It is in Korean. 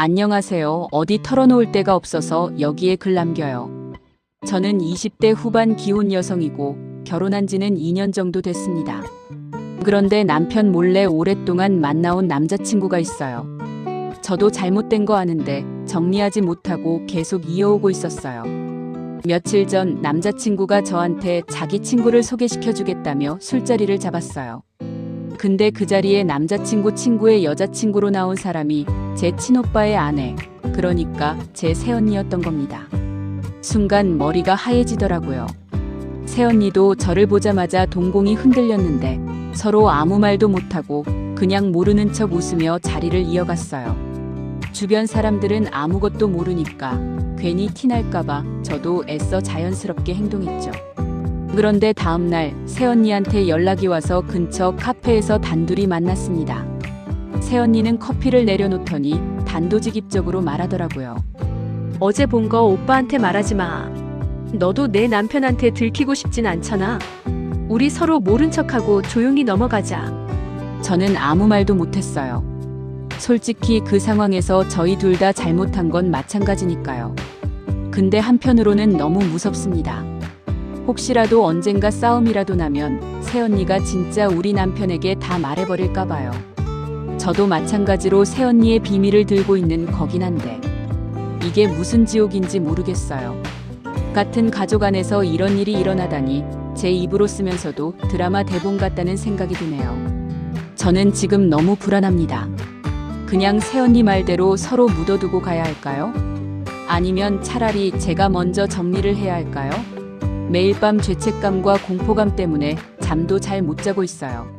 안녕하세요. 어디 털어놓을 데가 없어서 여기에 글 남겨요. 저는 20대 후반 기혼 여성이고 결혼한 지는 2년 정도 됐습니다. 그런데 남편 몰래 오랫동안 만나온 남자친구가 있어요. 저도 잘못된 거 아는데 정리하지 못하고 계속 이어오고 있었어요. 며칠 전 남자친구가 저한테 자기 친구를 소개시켜 주겠다며 술자리를 잡았어요. 근데 그 자리에 남자친구 친구의 여자친구로 나온 사람이 제 친오빠의 아내, 그러니까 제 새언니였던 겁니다. 순간 머리가 하얘지더라고요. 새언니도 저를 보자마자 동공이 흔들렸는데 서로 아무 말도 못하고 그냥 모르는 척 웃으며 자리를 이어갔어요. 주변 사람들은 아무것도 모르니까 괜히 티날까봐 저도 애써 자연스럽게 행동했죠. 그런데 다음날 새언니한테 연락이 와서 근처 카페에서 단둘이 만났습니다. 새언니는 커피를 내려놓더니 단도직입적으로 말하더라고요. 어제 본 거 오빠한테 말하지 마. 너도 내 남편한테 들키고 싶진 않잖아. 우리 서로 모른 척하고 조용히 넘어가자. 저는 아무 말도 못했어요. 솔직히 그 상황에서 저희 둘 다 잘못한 건 마찬가지니까요. 근데 한편으로는 너무 무섭습니다. 혹시라도 언젠가 싸움이라도 나면 새언니가 진짜 우리 남편에게 다 말해버릴까 봐요. 저도 마찬가지로 새언니의 비밀을 들고 있는 거긴 한데 이게 무슨 지옥인지 모르겠어요. 같은 가족 안에서 이런 일이 일어나다니 제 입으로 쓰면서도 드라마 대본 같다는 생각이 드네요. 저는 지금 너무 불안합니다. 그냥 새언니 말대로 서로 묻어두고 가야 할까요? 아니면 차라리 제가 먼저 정리를 해야 할까요? 매일 밤 죄책감과 공포감 때문에 잠도 잘 못 자고 있어요.